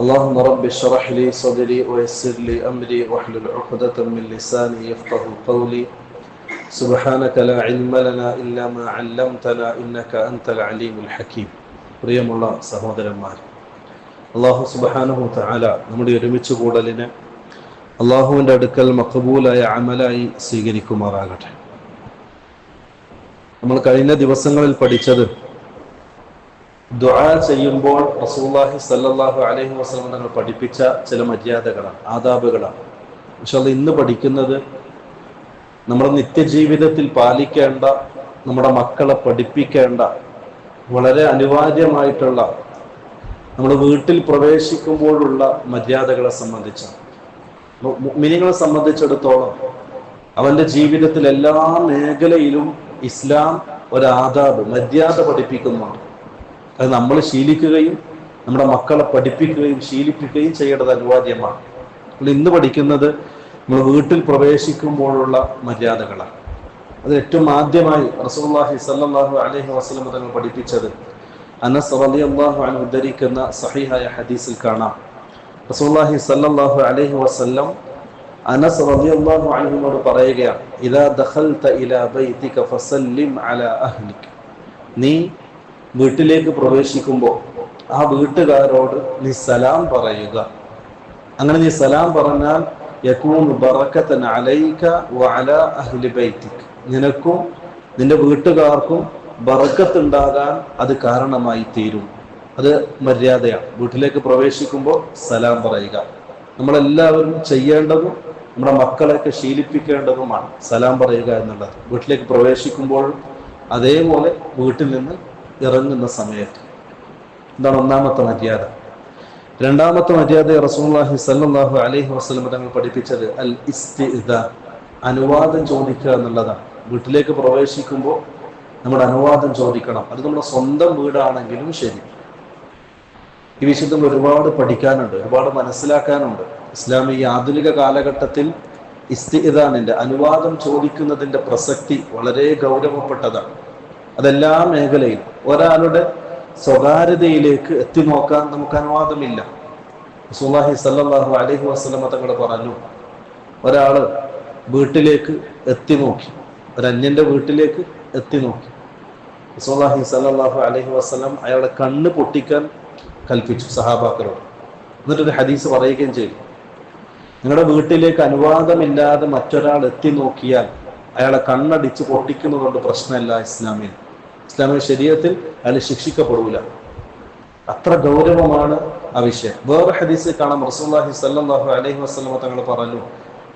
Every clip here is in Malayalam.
اللهم رب اشرح لي صدري ويسر لي امري واحلل عقدة من لساني يفقه قولي سبحانك لا علم لنا الا ما علمتنا انك انت العليم الحكيم പ്രിയമുള്ള സഹോദരന്മാർ അള്ളാഹു സുബാനഹു താല നമ്മുടെ ഒരുമിച്ച് കൂടലിനെ അള്ളാഹുവിൻ്റെ അടുക്കൽ മക്കബൂലായ അമലായി സ്വീകരിക്കുമാറാകട്ടെ നമ്മൾ കഴിഞ്ഞ ദിവസങ്ങളിൽ പഠിച്ചത് ദുആ ചെയ്യുമ്പോൾ റസൂല്ലാഹി സല്ലല്ലാഹു അലൈഹി വസല്ലം തങ്ങൾ പഠിപ്പിച്ച ചില മര്യാദകളാണ് ആദാബുകളാണ്. പക്ഷെ അത് ഇന്ന് പഠിക്കുന്നത് നമ്മുടെ നിത്യജീവിതത്തിൽ പാലിക്കേണ്ട നമ്മുടെ മക്കളെ പഠിപ്പിക്കേണ്ട വളരെ അനിവാര്യമായിട്ടുള്ള നമ്മൾ വീട്ടിൽ പ്രവേശിക്കുമ്പോഴുള്ള മര്യാദകളെ സംബന്ധിച്ചാണ്. മിനിങ്ങളെ സംബന്ധിച്ചിടത്തോളം അവന്റെ ജീവിതത്തിൽ എല്ലാ മേഖലയിലും ഇസ്ലാം ഒരു ആദാബ് മര്യാദ പഠിപ്പിക്കുന്നുണ്ട് അത് നമ്മൾ ശീലിക്കുകയും നമ്മുടെ മക്കളെ പഠിപ്പിക്കുകയും ശീലിപ്പിക്കുകയും ചെയ്യേണ്ടത് അനിവാര്യമാണ്. നമ്മൾ ഇന്ന് പഠിക്കുന്നത് നമ്മൾ വീട്ടിൽ പ്രവേശിക്കുമ്പോഴുള്ള മര്യാദകളാണ്. അത് ഏറ്റവും ആദ്യമായി റസൂല്ലാഹി സല്ലാഹു അലഹി വസ്ലം തങ്ങൾ പഠിപ്പിച്ചത്. അനസ് അള്ളാഹു അൻഹു ഉദ്ധരിക്കുന്ന സഹിഹായ ഹദീസിൽ കാണാം. റസൂല്ലാഹി സല്ലാഹു അലഹി വസല്ലം അനസ് റളിയല്ലാഹു അൻഹുവിനോട് പറയുകയാണ് ഇദാ ദഖൽത ഇലാ ബൈതിക ഫസല്ലിം അലാ നീ വീട്ടിലേക്ക് പ്രവേശിക്കുമ്പോൾ ആ വീട്ടുകാരോട് നീ സലാം പറയുക. അങ്ങനെ നീ സലാം പറഞ്ഞാൽ യക്കൂൻ ബറക്കത്തൻ അലൈക വഅല അഹ്ലി ബൈതിക് നിനക്കും നിന്റെ വീട്ടുകാർക്കും ബറക്കത്തുണ്ടാകാൻ അത് കാരണമായി തീരും. അത് മര്യാദയാണ്. വീട്ടിലേക്ക് പ്രവേശിക്കുമ്പോൾ സലാം പറയുക. നമ്മളെല്ലാവരും ചെയ്യേണ്ടതും നമ്മുടെ മക്കളെയൊക്കെ ശീലിപ്പിക്കേണ്ടതുമാണ് സലാം പറയുക എന്നുള്ളത്. വീട്ടിലേക്ക് പ്രവേശിക്കുമ്പോൾ അതേപോലെ വീട്ടിൽ നിന്ന് ഇറങ്ങുന്ന സമയത്ത്. എന്താണ് ഒന്നാമത്തെ മര്യാദ. രണ്ടാമത്തെ മര്യാദ റസൂല്ലാഹി സല്ലാഹു അലൈഹി വസ്ലം തങ്ങൾ പഠിപ്പിച്ചത് അൽ ഇസ്തിദ അനുവാദം ചോദിക്കുക എന്നുള്ളതാണ്. വീട്ടിലേക്ക് പ്രവേശിക്കുമ്പോൾ നമ്മുടെ അനുവാദം ചോദിക്കണം. അത് നമ്മുടെ സ്വന്തം വീടാണെങ്കിലും ശരി. ഈ വിഷയത്തിൽ ഒരുപാട് പഠിക്കാനുണ്ട് ഒരുപാട് മനസ്സിലാക്കാനുണ്ട്. ഇസ്ലാം ഈ ആധുനിക കാലഘട്ടത്തിൽ ഇസ്തിദാനിന്റെ അനുവാദം ചോദിക്കുന്നതിന്റെ പ്രസക്തി വളരെ ഗൗരവപ്പെട്ടതാണ്. അതെല്ലാ മേഖലയിലും ഒരാളുടെ സ്വകാര്യതയിലേക്ക് എത്തി നോക്കാൻ നമുക്ക് അനുവാദമില്ല. സുല്ലാഹി സല്ലാഹു അലഹി വസ്ലമ തങ്ങൾ പറഞ്ഞു ഒരാൾ വീട്ടിലേക്ക് എത്തി നോക്കി ഒരു അന്യന്റെ വീട്ടിലേക്ക് എത്തി നോക്കി. സുല്ലാഹി സല്ലാഹു അലഹി വസ്ലം അയാളെ കണ്ണ് പൊട്ടിക്കാൻ കൽപ്പിച്ചു സഹാബാക്കളോട്. എന്നിട്ടൊരു ഹദീസ് പറയുകയും ചെയ്തു. നിങ്ങളുടെ വീട്ടിലേക്ക് അനുവാദമില്ലാതെ മറ്റൊരാൾ എത്തി നോക്കിയാൽ അയാളെ കണ്ണടിച്ച് പൊട്ടിക്കുന്നതുകൊണ്ട് പ്രശ്നമല്ല ഇസ്ലാമിൽ ഇസ്ലാമിക ശരീരത്തിൽ അയാൾ ശിക്ഷിക്കപ്പെടൂല. അത്ര ഗൗരവമാണ് ആ വിഷയം. വേറെ ഹദീസ് കാണാം റസൂല്ലാഹി സല്ലാഹു അലൈഹി വസ്ലമ തങ്ങൾ പറഞ്ഞു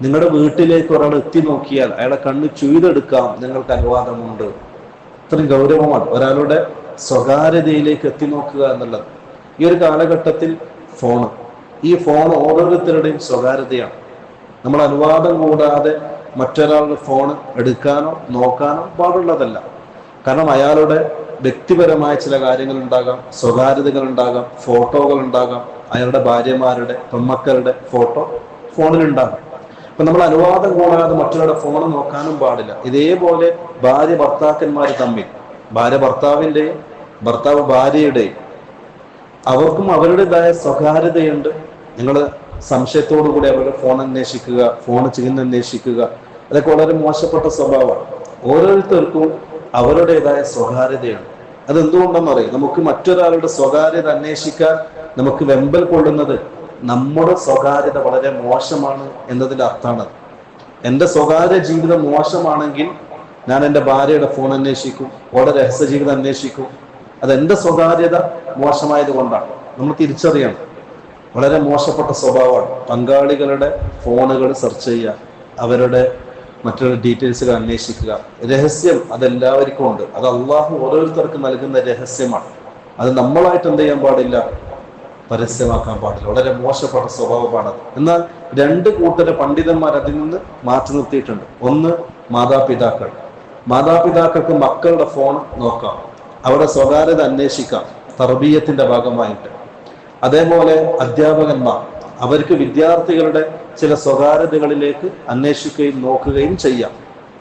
നിങ്ങളുടെ വീട്ടിലേക്ക് ഒരാൾ എത്തി നോക്കിയാൽ അയാളെ കണ്ണ് ചുയ്തെടുക്കാം നിങ്ങൾക്ക് അനുവാദമുണ്ട്. അത്രയും ഗൗരവമാണ്. ഒരാളുടെ സ്വകാര്യതയിലേക്ക് എത്തി നോക്കുക എന്നുള്ളത്. ഈ ഒരു കാലഘട്ടത്തിൽ ഫോണ് ഈ ഫോൺ ഓരോരുത്തരുടെയും സ്വകാര്യതയാണ്. നമ്മൾ അനുവാദം കൂടാതെ മറ്റൊരാളുടെ ഫോൺ എടുക്കാനോ നോക്കാനോ പാടുള്ളതല്ല. കാരണം അയാളുടെ വ്യക്തിപരമായ ചില കാര്യങ്ങൾ ഉണ്ടാകാം സ്വകാര്യതകൾ ഉണ്ടാകാം ഫോട്ടോകൾ ഉണ്ടാകാം അയാളുടെ ഭാര്യമാരുടെ പെമ്മക്കളുടെ ഫോട്ടോ ഫോണിലുണ്ടാകാം. അപ്പൊ നമ്മൾ അനുവാദം കൂടാതെ മറ്റൊരാളുടെ ഫോൺ നോക്കാനും പാടില്ല. ഇതേപോലെ ഭാര്യ ഭർത്താക്കന്മാർ തമ്മിൽ ഭാര്യ ഭർത്താവിന്റെയും ഭർത്താവ് ഭാര്യയുടെയും അവർക്കും അവരുടേതായ സ്വകാര്യതയുണ്ട്. നിങ്ങൾ സംശയത്തോടു കൂടി അവരുടെ ഫോൺ അന്വേഷിക്കുക ഫോൺ ചെയ്യുന്ന അന്വേഷിക്കുക. അതൊക്കെ വളരെ മോശപ്പെട്ട സ്വഭാവമാണ്. ഓരോരുത്തർക്കും അവരുടേതായ സ്വകാര്യതയാണ്. അതെന്തുകൊണ്ടെന്ന് പറയും നമുക്ക് മറ്റൊരാളുടെ സ്വകാര്യത അന്വേഷിക്കാൻ നമുക്ക് വെമ്പൽ കൊള്ളുന്നത് നമ്മുടെ സ്വകാര്യത വളരെ മോശമാണ് എന്നതിന്റെ അർത്ഥമാണ് എന്റെ സ്വകാര്യ ജീവിതം മോശമാണെങ്കിൽ ഞാൻ എന്റെ ഭാര്യയുടെ ഫോൺ അന്വേഷിക്കും ഓടെ രഹസ്യ ജീവിതം അന്വേഷിക്കും. അത് എന്റെ സ്വകാര്യത മോശമായത് കൊണ്ടാണ്. നമ്മൾ തിരിച്ചറിയണം. വളരെ മോശപ്പെട്ട സ്വഭാവമാണ്. പങ്കാളികളുടെ ഫോണുകൾ സെർച്ച് ചെയ്യുക അവരുടെ മറ്റുള്ള ഡീറ്റെയിൽസുകൾ അന്വേഷിക്കുക. രഹസ്യം അതെല്ലാവർക്കും ഉണ്ട്. അത് അള്ളാഹു ഓരോരുത്തർക്കും നൽകുന്ന രഹസ്യമാണ്. അത് നമ്മളായിട്ട് എന്ത് ചെയ്യാൻ പാടില്ല? പരസ്യമാക്കാൻ പാടില്ല. വളരെ മോശപ്പെട്ട സ്വഭാവമാണ് എന്നാൽ രണ്ട് കൂട്ടരെ പണ്ഡിതന്മാർ അതിൽ നിന്ന് മാറ്റി നിർത്തിയിട്ടുണ്ട്. ഒന്ന് മാതാപിതാക്കൾ. മാതാപിതാക്കൾക്ക് മക്കളുടെ ഫോൺ നോക്കാം. അവരുടെ സ്വകാര്യത അന്വേഷിക്കാം. തർബീയത്തിന്റെ ഭാഗമായിട്ട്. അതേപോലെ അധ്യാപകന്മാർ. അവർക്ക് വിദ്യാർത്ഥികളുടെ ചില സ്വകാര്യതകളിലേക്ക് അന്വേഷിക്കുകയും നോക്കുകയും ചെയ്യാം.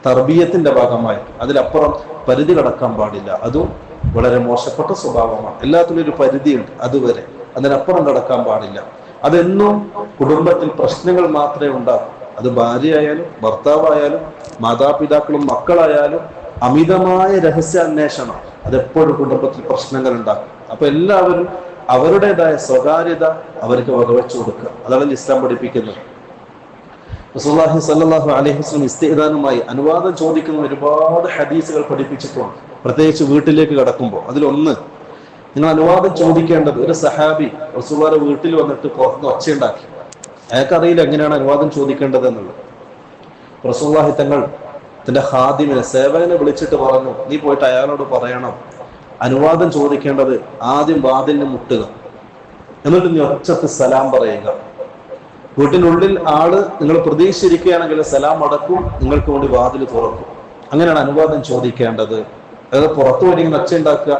തർബീയത്തിന്റെ ഭാഗമായി. അതിലപ്പുറം പരിധി കടക്കാൻ പാടില്ല. അതും വളരെ മോശപ്പെട്ട സ്വഭാവമാണ്. എല്ലാത്തിനും ഒരു പരിധിയുണ്ട് അതുവരെ. അതിനപ്പുറം കടക്കാൻ പാടില്ല. അതെന്നും കുടുംബത്തിൽ പ്രശ്നങ്ങൾ മാത്രമേ ഉണ്ടാകൂ. അത് ഭാര്യയായാലും ഭർത്താവായാലും മാതാപിതാക്കളും മക്കളായാലും അമിതമായ രഹസ്യാന്വേഷണം അതെപ്പോഴും കുടുംബത്തിൽ പ്രശ്നങ്ങൾ ഉണ്ടാക്കും. അപ്പൊ എല്ലാവരും അവരുടേതായ സ്വകാര്യത അവർക്ക് വകവെച്ചു കൊടുക്കുക. അതാണ് ഇസ്ലാം പഠിപ്പിക്കുന്നത്. റസൂലുള്ളാഹി സ്വല്ലല്ലാഹു അലൈഹി വസല്ലം ഇസ്തിദാനുമായി അനുവാദം ചോദിക്കുന്ന ഒരുപാട് ഹദീസുകൾ പഠിപ്പിച്ചിട്ടുണ്ട് പ്രത്യേകിച്ച് വീട്ടിലേക്ക് കടക്കുമ്പോൾ. അതിലൊന്ന് നിങ്ങൾ അനുവാദം ചോദിക്കേണ്ടത് ഒരു സഹാബി റസൂലുള്ളാഹിയുടെ വീട്ടിൽ വന്നിട്ട് പുറത്ത് ഒച്ചയുണ്ടാക്കി. അയാൾക്കറിയില്ല എങ്ങനെയാണ് അനുവാദം ചോദിക്കേണ്ടത് എന്നുള്ളത്. റസൂലുള്ളാഹി തങ്ങൾ തന്റെ ഹാദിമിനെ സേവകനെ വിളിച്ചിട്ട് പറഞ്ഞു നീ പോയിട്ട് അയാളോട് പറയണം. അനുവാദം ചോദിക്കേണ്ടത് ആദ്യം വാതിലിന് മുട്ടുക. എന്നിട്ട് നീ ഒച്ചത്ത് സലാം പറയുക. വീട്ടിനുള്ളിൽ ആൾ നിങ്ങൾ പ്രതീക്ഷിച്ചിരിക്കുകയാണെങ്കിൽ സലാം അടക്കും നിങ്ങൾക്ക് വേണ്ടി വാതിൽ തുറക്കും. അങ്ങനെയാണ് അനുവാദം ചോദിക്കേണ്ടത്. അതായത് പുറത്തു വരികയും ഒച്ച ഉണ്ടാക്കുക.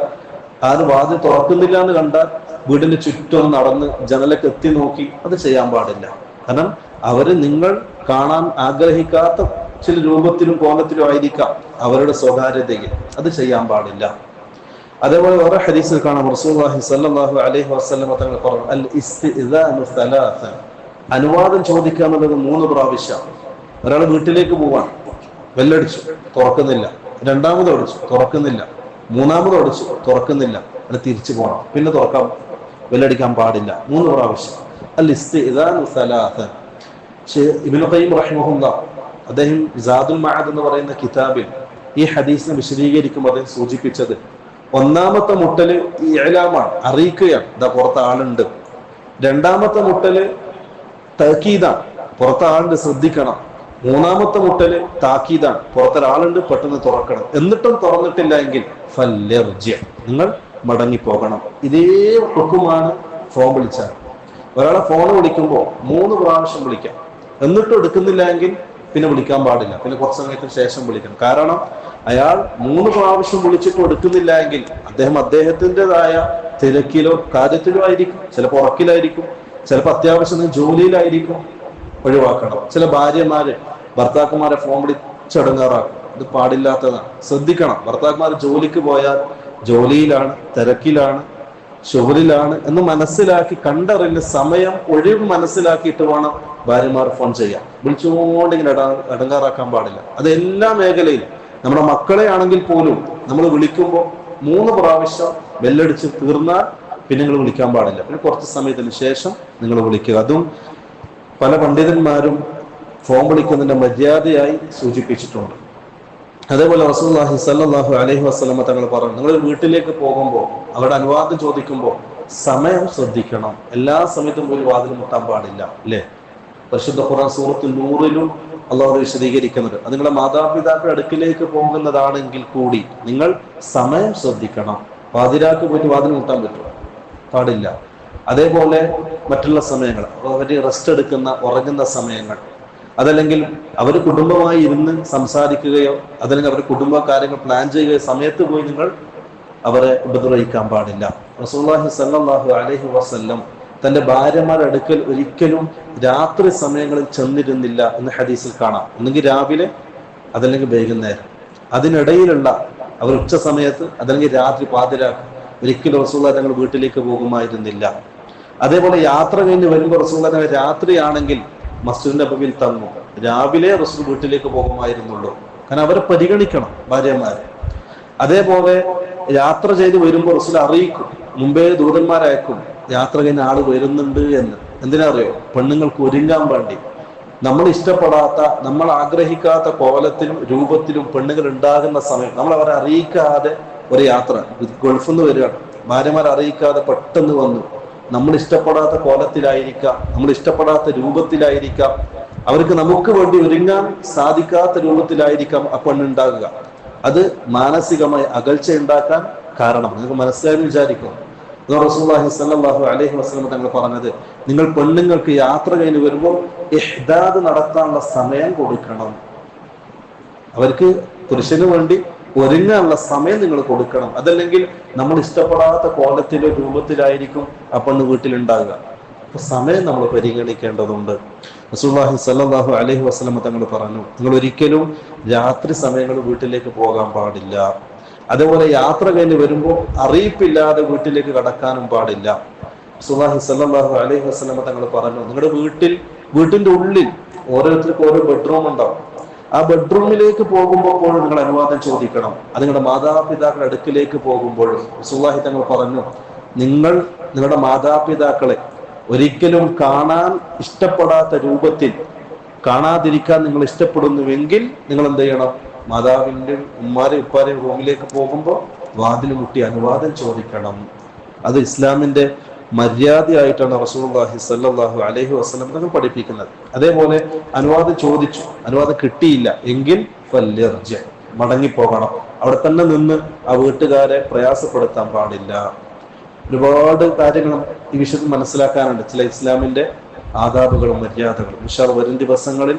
ആരും വാതിൽ തുറക്കുന്നില്ല എന്ന് കണ്ടാൽ വീടിന് ചുറ്റും നടന്ന് ജനലൊക്കെ എത്തി നോക്കി അത് ചെയ്യാൻ പാടില്ല. കാരണം അവർ നിങ്ങൾ കാണാൻ ആഗ്രഹിക്കാത്ത ചില രൂപത്തിലും കോലത്തിലും ആയിരിക്കാം അവരുടെ സ്വകാര്യതയിൽ. അത് ചെയ്യാൻ പാടില്ല. അതേപോലെ വേറെ ഹദീസിൽ കാണാം. സ്വല്ലല്ലാഹു അലൈഹി വസ്ലം തങ്ങൾ പറഞ്ഞു അൽ അനുവാദം ചോദിക്കുക എന്നുള്ളത് മൂന്ന് പ്രാവശ്യം. ഒരാൾ വീട്ടിലേക്ക് പോവാൻ വെല്ലടിച്ചു തുറക്കുന്നില്ല. രണ്ടാമത് അടിച്ചു തുറക്കുന്നില്ല. മൂന്നാമത് അടിച്ചു തുറക്കുന്നില്ല. അത് തിരിച്ചു പോകണം പിന്നെ തുറക്കാം വെല്ലടിക്കാൻ പാടില്ല. മൂന്ന് പ്രാവശ്യം. അദ്ദേഹം ജാദുൽ എന്ന് പറയുന്ന കിതാബിൽ ഈ ഹദീസിനെ വിശദീകരിക്കുമ്പോൾ അദ്ദേഹം സൂചിപ്പിച്ചത് ഒന്നാമത്തെ മുട്ടൽ ഏലാമാണ് അറിയിക്കുകയാണ്. ഇതാ പുറത്ത് ആളുണ്ട്. രണ്ടാമത്തെ മുട്ടൽ തക്കീതാണ് പുറത്ത് ആളുണ്ട് ശ്രദ്ധിക്കണം. മൂന്നാമത്തെ മുട്ടൽ താക്കീതാണ് പുറത്തൊരാളുണ്ട് പെട്ടെന്ന് തുറക്കണം. എന്നിട്ടും തുറന്നിട്ടില്ല എങ്കിൽ നിങ്ങൾ മടങ്ങിപ്പോകണം. ഇതേ ഹുക്കുമാണ് ഫോൺ വിളിച്ചാൽ. ഒരാളെ ഫോൺ വിളിക്കുമ്പോൾ മൂന്ന് പ്രാവശ്യം വിളിക്കാം. എന്നിട്ടും എടുക്കുന്നില്ല എങ്കിൽ പിന്നെ വിളിക്കാൻ പാടില്ല. പിന്നെ കുറച്ച് സമയത്തിന് ശേഷം വിളിക്കണം. കാരണം അയാൾ മൂന്ന് പ്രാവശ്യം വിളിച്ചിട്ട് എടുക്കുന്നില്ല എങ്കിൽ അദ്ദേഹം അദ്ദേഹത്തിന്റെതായ തിരക്കിലോ കാര്യത്തിലോ ആയിരിക്കും. ചിലപ്പോൾ ഉറക്കിലായിരിക്കും. ചിലപ്പോൾ അത്യാവശ്യം ജോലിയിലായിരിക്കും ഒഴിവാക്കണം. ചില ഭാര്യമാര് ഭർത്താക്കന്മാരെ ഫോൺ വിളിച്ചടങ്ങാറാക്കും. ഇത് പാടില്ലാത്തതാണ്. ശ്രദ്ധിക്കണം. ഭർത്താക്കന്മാർ ജോലിക്ക് പോയാൽ ജോലിയിലാണ് തിരക്കിലാണ് ഷുഹറിലാണ് എന്ന് മനസ്സിലാക്കി കണ്ടറിഞ്ഞ് സമയം ഒഴിവ് മനസ്സിലാക്കിയിട്ട് വേണം ഭാര്യമാർ ഫോൺ ചെയ്യാൻ. വിളിച്ചുകൊണ്ട് ഇങ്ങനെ അടങ്ങാറാക്കാൻ പാടില്ല. അത് എല്ലാ മേഖലയിലും. നമ്മുടെ മക്കളെ ആണെങ്കിൽ പോലും നമ്മൾ വിളിക്കുമ്പോൾ മൂന്ന് പ്രാവശ്യം ബെല്ലടിച്ച് തീർന്നാൽ പിന്നെ നിങ്ങൾ വിളിക്കാൻ പാടില്ല. പിന്നെ കുറച്ച് സമയത്തിന് ശേഷം നിങ്ങൾ വിളിക്കുക. അതും പല പണ്ഡിതന്മാരും ഫോം വിളിക്കുന്നതിന്റെ മര്യാദയായി സൂചിപ്പിച്ചിട്ടുണ്ട്. അതേപോലെ റസൂല്ലാഹി സല്ലാഹു അലഹി വസ്ലമ തങ്ങൾ പറഞ്ഞു നിങ്ങൾ വീട്ടിലേക്ക് പോകുമ്പോൾ അവരുടെ അനുവാദം ചോദിക്കുമ്പോൾ സമയം ശ്രദ്ധിക്കണം. എല്ലാ സമയത്തും ഒരു വാതിൽ മുട്ടാൻ പാടില്ല. അല്ലേ? പരിശുദ്ധ ഖുറാൻ സൂറത്ത് നൂറിലും അള്ളാഹു വിശദീകരിക്കുന്നത് അത് നിങ്ങളുടെ മാതാപിതാക്കളുടെ അടുക്കിലേക്ക് പോകുന്നതാണെങ്കിൽ കൂടി നിങ്ങൾ സമയം ശ്രദ്ധിക്കണം. വാതിരാക്ക് പോയിട്ട് വാതിൽ മുട്ടാൻ പറ്റുമോ? പാടില്ല. അതേപോലെ മറ്റുള്ള സമയങ്ങൾ അവർ റെസ്റ്റ് എടുക്കുന്ന ഉറങ്ങുന്ന സമയങ്ങൾ. അതല്ലെങ്കിൽ അവർ കുടുംബമായി ഇരുന്ന് സംസാരിക്കുകയോ അതല്ലെങ്കിൽ അവർ കുടുംബ കാര്യങ്ങൾ പ്ലാൻ ചെയ്യുകയോ സമയത്ത് പോയി നിങ്ങൾ അവരെ ഉപദ്രവിക്കാൻ പാടില്ല. റസൂല്ലാഹി സല്ലാഹു അലഹി വസ്ല്ലം തന്റെ ഭാര്യമാരുടെ അടുക്കൽ ഒരിക്കലും രാത്രി സമയങ്ങളിൽ ചെന്നിരുന്നില്ല എന്ന് ഹദീസിൽ കാണാം. ഒന്നുകിൽ രാവിലെ അതല്ലെങ്കിൽ വൈകുന്നേരം. അതിനിടയിലുള്ള അവർ ഉച്ച സമയത്ത് അതല്ലെങ്കിൽ രാത്രി പാതിരാക്ക് ഒരിക്കലും റസൂള്ള തങ്ങൾ വീട്ടിലേക്ക് പോകുമായിരുന്നില്ല. അതേപോലെ യാത്ര കഴിഞ്ഞ് വരുമ്പോൾ റസൂള്ള തങ്ങൾ രാത്രിയാണെങ്കിൽ മസ്ജിദിന്റെ അബവിൽ തന്നു രാവിലെ റസൂൽ വീട്ടിലേക്ക് പോകുമായിരുന്നുള്ളൂ. കാരണം അവരെ പരിഗണിക്കണം ഭാര്യമാരെ. അതേപോലെ യാത്ര ചെയ്ത് വരുമ്പോൾ റസൂൽ അറിയിക്കും. മുമ്പേ ദൂതന്മാരയക്കും യാത്ര കഴിഞ്ഞ ആൾ വരുന്നുണ്ട് എന്ന്. എന്തിനാ അറിയോ പെണ്ണുങ്ങൾക്ക് ഒരുങ്ങാൻ വേണ്ടി. നമ്മൾ ഇഷ്ടപ്പെടാത്ത നമ്മൾ ആഗ്രഹിക്കാത്ത കോലത്തിലും രൂപത്തിലും പെണ്ണുങ്ങൾ ഉണ്ടാകുന്ന സമയം നമ്മൾ അവരെ അറിയിക്കാതെ ഒരു യാത്ര. ഗൾഫിൽ നിന്ന് വരികയാണ്. ഭാര്യമാർ അറിയിക്കാതെ പെട്ടെന്ന് വന്നു. നമ്മൾ ഇഷ്ടപ്പെടാത്ത കോലത്തിലായിരിക്കാം. നമ്മൾ ഇഷ്ടപ്പെടാത്ത രൂപത്തിലായിരിക്കാം. അവർക്ക് നമുക്ക് വേണ്ടി ഒരുങ്ങാൻ സാധിക്കാത്ത രൂപത്തിലായിരിക്കാം ആ പെണ്ണുണ്ടാകുക. അത് മാനസികമായി അകൽച്ച ഉണ്ടാക്കാൻ കാരണം. നിങ്ങൾക്ക് മനസ്സിലായി വിചാരിക്കും. സ്വല്ലല്ലാഹു അലൈഹി വസല്ലം തങ്ങൾ പറഞ്ഞത് നിങ്ങൾ പെണ്ണുങ്ങൾക്ക് യാത്ര കഴിഞ്ഞ് വരുമ്പോൾ ഇഹ്ദാദ് നടത്താനുള്ള സമയം കൊടുക്കണം. അവർക്ക് പുരുഷന് വേണ്ടി ഒരുങ്ങാനുള്ള സമയം നിങ്ങൾ കൊടുക്കണം. അതല്ലെങ്കിൽ നമ്മൾ ഇഷ്ടപ്പെടാത്ത കോലത്തിലോ രൂപത്തിലായിരിക്കും ആ പെണ്ണ് വീട്ടിലുണ്ടാകുക. അപ്പൊ സമയം നമ്മൾ പരിഗണിക്കേണ്ടതുണ്ട്. റസൂലുള്ളാഹി സല്ലാഹു അലഹി വസ്ലമ തങ്ങൾ പറഞ്ഞു നിങ്ങൾ ഒരിക്കലും രാത്രി സമയങ്ങൾ വീട്ടിലേക്ക് പോകാൻ പാടില്ല. അതേപോലെ യാത്ര കഴിഞ്ഞ് വരുമ്പോൾ അറിയിപ്പില്ലാതെ വീട്ടിലേക്ക് കടക്കാനും പാടില്ല. സുഹാഹി സല്ലാഹു അലൈഹി വസ്ലമ തങ്ങൾ പറഞ്ഞു നിങ്ങളുടെ വീട്ടിൽ വീട്ടിന്റെ ഉള്ളിൽ ഓരോരുത്തർക്കും ഓരോ ബെഡ്റൂം ഉണ്ടാവും. ആ ബെഡ്റൂമിലേക്ക് പോകുമ്പോൾ നിങ്ങൾ അനുവാദം ചോദിക്കണം. അത് നിങ്ങളുടെ മാതാപിതാക്കളുടെ അടുക്കിലേക്ക് പോകുമ്പോൾ സുല്ലാഹി തങ്ങൾ പറഞ്ഞു നിങ്ങൾ നിങ്ങളുടെ മാതാപിതാക്കളെ ഒരിക്കലും കാണാൻ ഇഷ്ടപ്പെടാത്ത രൂപത്തിൽ കാണാതിരിക്കാൻ നിങ്ങൾ ഇഷ്ടപ്പെടുന്നുവെങ്കിൽ നിങ്ങൾ എന്ത് ചെയ്യണം? മാതാവിന്റെ ഉമ്മാരെ ഉപ്പാരെ റൂമിലേക്ക് പോകുമ്പോൾ വാതിൽ മുട്ടി അനുവാദം ചോദിക്കണം. അത് ഇസ്ലാമിന്റെ മര്യാദയായിട്ടാണ് റസൂൽഹി സല്ലാഹു അലഹി വസ്ലം തങ്ങൾ പഠിപ്പിക്കുന്നത്. അതേപോലെ അനുവാദം ചോദിച്ചു. അനുവാദം കിട്ടിയില്ല. എങ്കിൽ മടങ്ങിപ്പോകണം. അവിടെ തന്നെ നിന്ന് ആ വീട്ടുകാരെ പ്രയാസപ്പെടുത്താൻ പാടില്ല. ഒരുപാട് കാര്യങ്ങൾ ഈ വിഷയത്തിൽ മനസ്സിലാക്കാനുണ്ട്. ചില ഇസ്ലാമിന്റെ ആദാബുകളും മര്യാദകളും. ഉഷാർ വരും ദിവസങ്ങളിൽ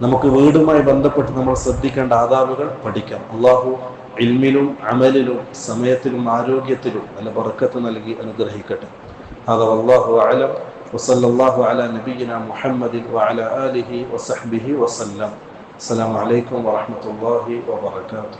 നമുക്ക് വീടുമായി ബന്ധപ്പെട്ട് നമ്മൾ ശ്രദ്ധിക്കേണ്ട ആദാബുകൾ പഠിക്കാം. അള്ളാഹു ഇൽമിലും അമലിലും സമയത്തിലും ആരോഗ്യത്തിലും നല്ല ബറക്കത്ത് നൽകി അനുഗ്രഹിക്കട്ടെ هذا والله أعلم وصلى الله على نبينا محمد وعلى آله وصحبه وسلم السلام عليكم ورحمة الله وبركاته